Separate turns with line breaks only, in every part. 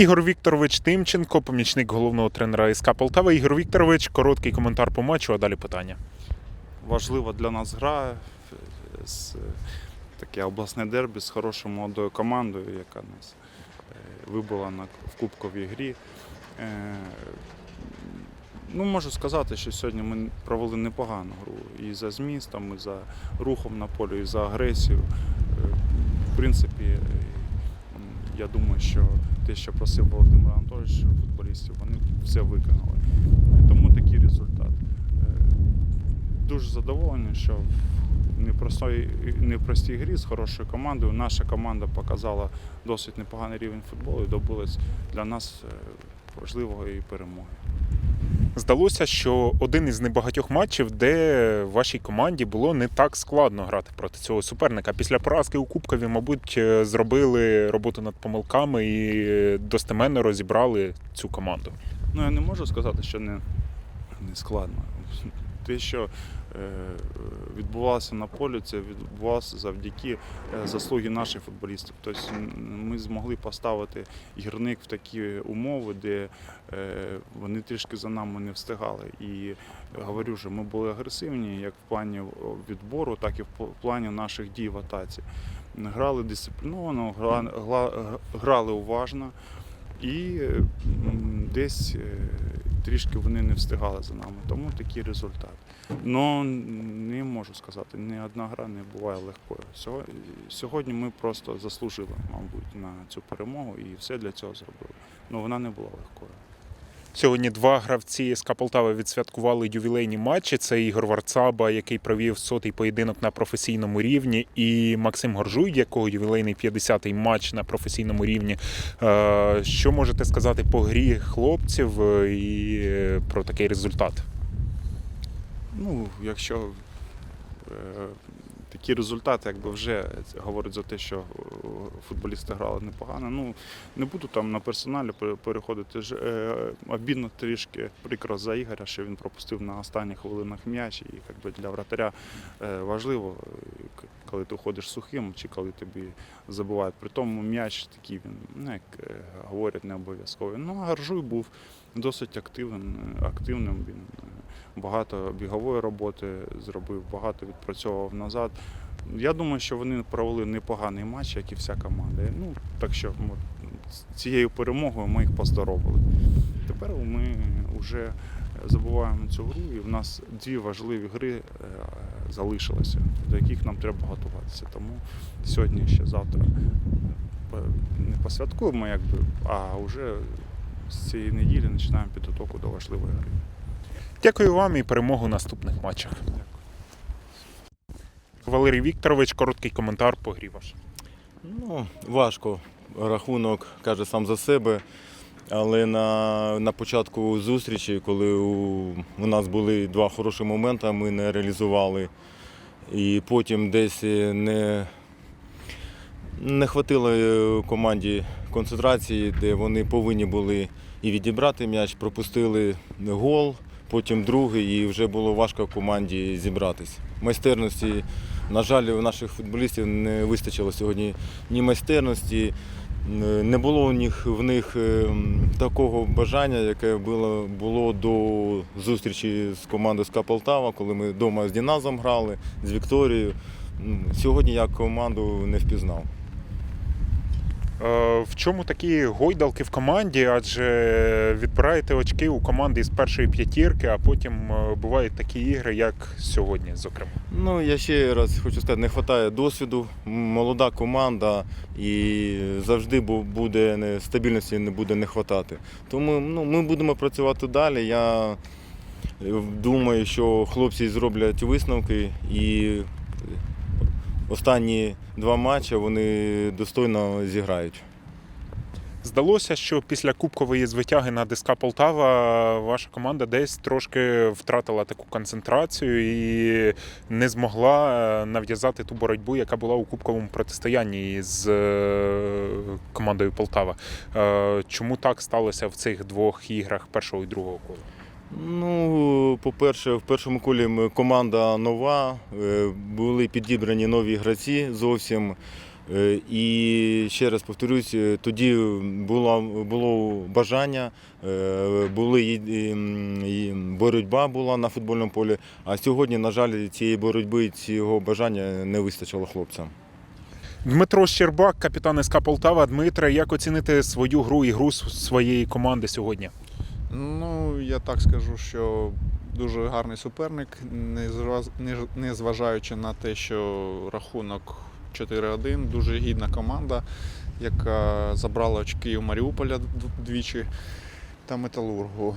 Ігор Вікторович Тимченко, помічник головного тренера СК Полтава. Ігор Вікторович, короткий коментар по матчу, а далі питання.
важлива для нас гра. е, таке обласне дербі з хорошою молодою командою, яка нас е, вибила на, в кубковій грі. Е, Ну, можу сказати, що сьогодні ми провели непогану гру і за змістом, і за рухом на полі, і за агресію. В принципі, я думаю, що те, що просив Володимир Анатолійович футболістів, вони все виконали. Тому такий результат. Е, Дуже задоволений, що в непростій, непростій грі з хорошою командою наша команда показала досить непоганий рівень футболу і добилась для нас важливого важливої перемоги.
Здалося, що один із небагатьох матчів, де вашій команді було не так складно грати проти цього суперника. Після поразки у Кубкові, мабуть, е, зробили роботу над помилками і достеменно розібрали цю команду.
Ну, я не можу сказати, що не, не складно. Те, що відбувалося на полі, це відбувалося завдяки е, заслуги наших футболістів. Тобто ми змогли поставити гірник в такі умови, де е, вони трішки за нами не встигали. І е, говорю вже, ми були агресивні як в плані відбору, так і в плані наших дій в атаці. Грали дисципліновано, гра- грали уважно. І е, десь е, трішки вони не встигали за нами, тому такий результат. Ну не можу сказати, ні одна гра не буває легкою. Сьогодні ми просто заслужили, мабуть, на цю перемогу і все для цього зробили. Ну вона не була легкою.
Сьогодні два гравці СК Полтави відсвяткували ювілейні матчі. Це Ігор Варцаба, який провів сотий поєдинок на професійному рівні, і Максим Горжуй, якого ювілейний 50-й матч на професійному рівні. Е, Що можете сказати по грі хлопців е, і про такий результат?
Ну, якщо е, такі результати якби вже говорять за те, що е, футболісти грали непогано. Ну, не буду там на персоналі переходити. Ж, е, обідно трішки прикро за Ігоря, що він пропустив на останніх хвилинах м'яч. І якби, для вратаря е, важливо, коли ти ходиш сухим, чи коли тобі забувають. При тому м'яч такий він, ну, як говорять, не обов'язковий. Ну, а Гаржуй був досить активним, активним. Він багато бігової роботи зробив, багато відпрацьовував назад. Я думаю, що вони провели непоганий матч, як і вся команда. Ну, так що з цією перемогою ми їх поздоровили. Тепер ми вже забуваємо цю гру, і в нас дві важливі гри е, залишилися, до яких нам треба готуватися. Тому сьогодні ще завтра е, не посвяткуємо, якби, а вже з цієї неділі починаємо підготовку до важливої гри.
Дякую вам і перемогу в наступних матчах. Валерій Вікторович, короткий коментар по грі ваш.
Ну, важко. Рахунок каже сам за себе. Але на, на початку зустрічі, коли у, у нас були два хороші моменти, ми не реалізували. І потім десь не, не хватило е, команді концентрації, де вони повинні були і відібрати м'яч, пропустили гол, потім другий, і вже було важко команді зібратись. Майстерності, на жаль, у наших футболістів не вистачило сьогодні ні майстерності, не було у них в них е, такого бажання, яке було, було до зустрічі з командою СКА Полтава, коли ми вдома з Діназом грали, з Вікторією. Сьогодні я команду не впізнав.
Е, В чому такі гойдалки в команді? Адже відбираєте очки у команди з першої п'ятірки, а потім е, бувають такі ігри, як сьогодні, зокрема.
Ну, я ще раз хочу сказати, не вистачає досвіду, молода команда і завжди буде стабільності не буде не вистачати. Тому ну, ми будемо працювати далі. Я е, думаю, що хлопці зроблять висновки і останні два матчі вони достойно зіграють.
Здалося, що після кубкової звитяги над СК Полтава ваша команда десь трошки втратила таку концентрацію і не змогла е, нав'язати ту боротьбу, яка була у кубковому протистоянні з е, командою Полтава. Е, Чому так сталося в цих двох іграх першого і другого кола?
Ну, по-перше, в першому колі команда нова, е, були підібрані нові гравці зовсім. Е, І ще раз повторюсь, е, тоді було, було бажання, були і, і, і боротьба була на футбольному полі. А сьогодні, на жаль, цієї боротьби, цього бажання не вистачило хлопцям.
Дмитро Щербак, капітан СК Полтава. Дмитре, як оцінити свою гру і гру своєї команди сьогодні?
Ну, я так скажу, що дуже гарний суперник, не зваж- не ж- не зважаючи на те, що рахунок 4-1, дуже гідна команда, яка забрала очки у Маріуполя двічі та металургу.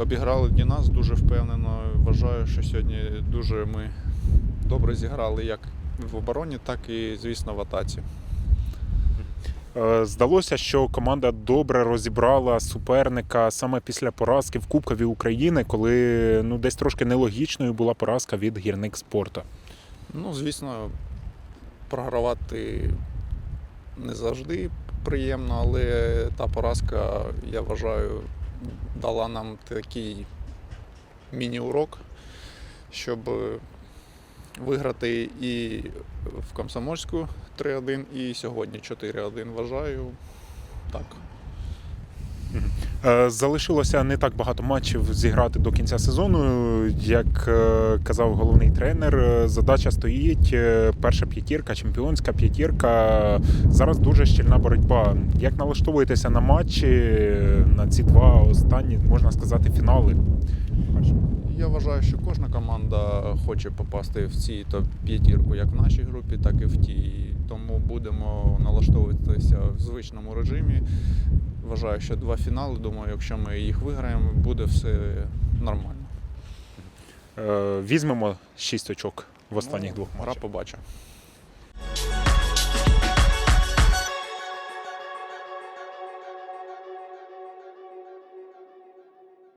Обіграли Дінас дуже впевнено. Вважаю, що сьогодні дуже ми добре зіграли як в обороні, так і, звісно, в атаці.
Е, Здалося, що команда добре розібрала суперника саме після поразки в Кубкові України, коли ну десь трошки нелогічною була поразка від гірник спорту.
Ну, звісно, програвати не завжди приємно, але та поразка, я вважаю, дала нам такий міні-урок, щоб виграти і в Комсомольську 3-1, і сьогодні 4-1. Вважаю так.
Е, Залишилося не так багато матчів зіграти до кінця сезону. Як е, казав головний тренер, е, задача стоїть перша п'ятірка, чемпіонська п'ятірка. Зараз дуже щільна боротьба. Як налаштовуєтеся на матчі на ці два останні, можна сказати, фінали?
Я вважаю, що кожна команда хоче попасти в ці топ-п'ятірку, як в нашій групі, так і в тій. Тому будемо налаштовуватися в звичному режимі. Вважаю, що два фінали. Думаю, якщо ми їх виграємо, буде все нормально.
Е, Візьмемо шість очок в останніх
Ну,
двох
Гра побачимо.